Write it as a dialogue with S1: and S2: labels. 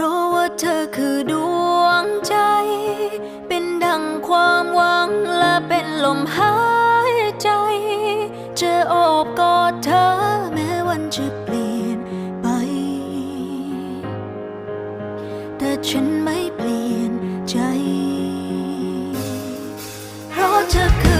S1: ราะว่าเธอคือดวงใจ เป็นดังความหวังและเป็นลมหายใจ จะโอบกอดเธอแม้วันจะเปลี่ยนไป แต่ฉันไม่เปลี่ยนใจ เพราะเธอคือ